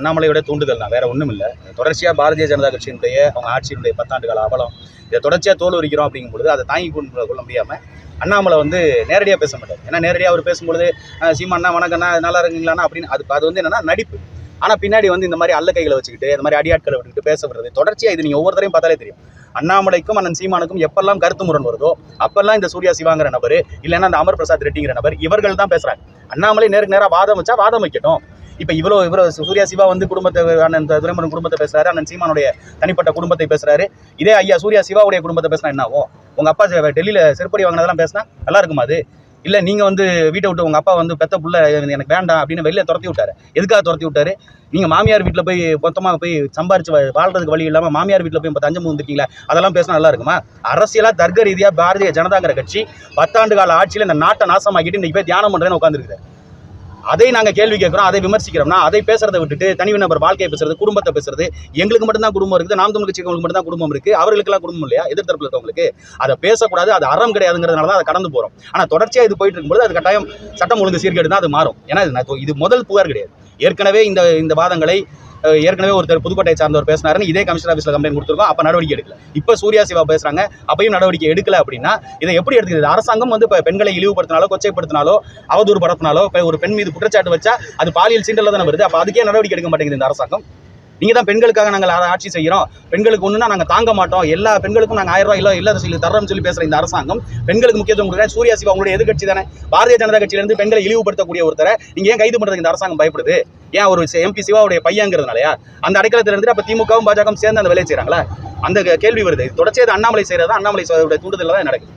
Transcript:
அண்ணாமலையோட தூண்டுதல் தான் வேற ஒன்றும் இல்லை. தொடர்ச்சியாக பாரதிய ஜனதா கட்சியினுடைய அவங்க ஆட்சியினுடைய பத்தாண்டு கால அவலம் இதை தொடர்ச்சியாக தோல் உரிக்கிறோம் அப்படிங்கும்பொழுது அதை தாங்கி கொண்டு கொள்ள முடியாமல் அண்ணாமலை வந்து நேரடியாக பேச மாட்டார். ஏன்னா நேரடியாக அவர் பேசும்பொழுது சீமா சீமாண்ணா வணக்கண்ணா நல்லா இருக்கீங்களாண்ணா? அப்படின்னு அது அது வந்து என்னன்னா நடிப்பு. ஆனால் பின்னாடி வந்து இந்த மாதிரி அல்ல கைகளை வச்சுக்கிட்டு இந்த மாதிரி அடியாட்களை விட்டுக்கிட்டு பேச விடுறது தொடர்ச்சியாக இது நீங்கள் ஒவ்வொருத்தரையும் பார்த்தாலே தெரியும். அண்ணாமலைக்கும் அண்ணன் சீமானுக்கும் எப்பெல்லாம் கருத்து முரண் வருதோ அப்பெல்லாம் இந்த சூர்யா சிவாங்கிற நபர் இல்லைன்னா அந்த அமர் பிரசாத் ரெட்டிங்கிற நபர் இவர்கள் தான் பேசுகிறாங்க அண்ணாமலை நேருக்கு நேராக வாதம் வச்சா வாதம் வைக்கட்டும். இப்போ இவ்வளோ இவ்வளோ சூர்யா சிவா வந்து குடும்பத்தை அண்ணன் துரைமுருகன் குடும்பத்தை பேசுறாரு அண்ணன் சீமானுடைய தனிப்பட்ட குடும்பத்தை பேசுறாரு. இதே ஐயா சூர்யா சிவாவுடைய குடும்பத்தை பேசினா என்ன ஆகும்? உங்கள் அப்பா டெல்லியில் செருப்படி வாங்கினதெல்லாம் பேசினா நல்லா இருக்குமா அது? இல்லை நீங்கள் வந்து வீட்டை விட்டு உங்கள் அப்பா வந்து பெத்த புள்ள எனக்கு வேண்டாம் அப்படின்னு வெளியே துரத்தி விட்டாரு. எதுக்காக துரத்தி விட்டாரு? நீங்கள் மாமியார் வீட்டில் போய் மொத்தமாக போய் சம்பாரிச்சு வா- வாழ்றதுக்கு வழி இல்லாமல் மாமியார் வீட்டில் போய் இப்போ தஞ்சம் வந்துருக்கீங்களா? அதெல்லாம் பேசினா நல்லா இருக்குமா? அரசியலாக தர்க்க ரீதியாக பாரதிய ஜனதாங்கிற கட்சி பத்தாண்டு கால ஆட்சியில் இந்த நாட்டை நாசமாக்கிட்டு இன்னைக்கு போய் தியானம் பண்ணுறேன்னு உட்காந்துருக்குது அதை நாங்கள் கேள்வி கேட்குறோம் அதை விமர்சிக்கிறோம்னா அதை பேசுறதை விட்டுட்டு தனி நபர் வாழ்க்கையை பேசுறது குடும்பத்தை பேசுறது எங்களுக்கு மட்டும்தான் குடும்பம் இருக்குது நாம் தமிழ் கட்சிகளுக்கு மட்டும் தான் குடும்பம் இருக்குது அவர்களுக்கெல்லாம் குடும்பம் இல்லையா? எதிர்த்தரப்புல இருக்கவங்களுக்கு. அதை பேசக்கூடாது அது அறம் கிடையாதுங்கிறதுனால தான் அதை கடந்து போகிறோம் ஆனால் தொடர்ச்சியாக இது போயிட்டு இருக்கும்போது அது கட்டாயம் சட்டம் ஒழுங்கு சீர்கேடு தான் அது மாறும். ஏன்னா இது முதல் புகார் கிடையாது. ஏற்கனவே இந்த இந்த வாதங்களை ஏற்கனவே ஒருத்தர் புதுக்கோட்டையை சார்ந்தவர் பேசினாருன்னு இதே கமிஷனர் ஆஃபீஸில் கம்ப்ளைண்ட் கொடுத்துருக்கோம். அப்போ நடவடிக்கை எடுக்கல. இப்போ சூர்யா சிவா பேசுகிறாங்க அப்பயும் நடவடிக்கை எடுக்கல அப்படின்னா இதை எப்படி எடுத்துக்கிறது? அரசாங்கம் வந்து இப்போ பெண்களை இழிவுபடுத்தினாலோ கொச்சைப்படுத்தினாலோ அவதூறு படுத்தினாலோ இப்போ ஒரு பெண் மீது குற்றச்சாட்டு வச்சா அது பாலியல் சீண்டல தானே வருது. அப்போ அதுக்கே நடவடிக்கை எடுக்க மாட்டேங்குது இந்த அரசாங்கம். நீங்கள் தான் பெண்களுக்காக நாங்கள் ஆட்சி செய்கிறோம் பெண்களுக்கு ஒன்றுனா நாங்கள் தாங்க மாட்டோம். எல்லா பெண்களுக்கும் நாங்கள் ஆயிரம் ரூபாய் இல்லை இல்ல சொல்லி தர்றோம்னு சொல்லி பேசுகிற இந்த அரசாங்கம் பெண்களுக்கு முக்கியத்துவம் கொடுக்குறேன் சூர்யா சிவா உங்களுடைய எதிர்க்கட்சி தானே. பாரதிய ஜனதா கட்சியிலேருந்து பெண்களை இழிவுபடுத்தக்கூடிய ஒருத்தரை நீங்கள் ஏன் கைது பண்ணுறதுக்கு இந்த அரசாங்கம் பயப்படுது? ஏன் ஒரு எம்பி சிவாவுடைய பையங்கிறதுனாலயா? அந்த அடைக்கலத்தில் இருந்துட்டு அப்ப திமுகவும் பாஜகவும் சேர்ந்து அந்த வேலையை செய்றாங்களா? அந்த கேள்வி வருது. தொடர்ச்சியாக அண்ணாமலை செய்யறதா அண்ணாமலை தூண்டுதலில் தான் நடக்குது.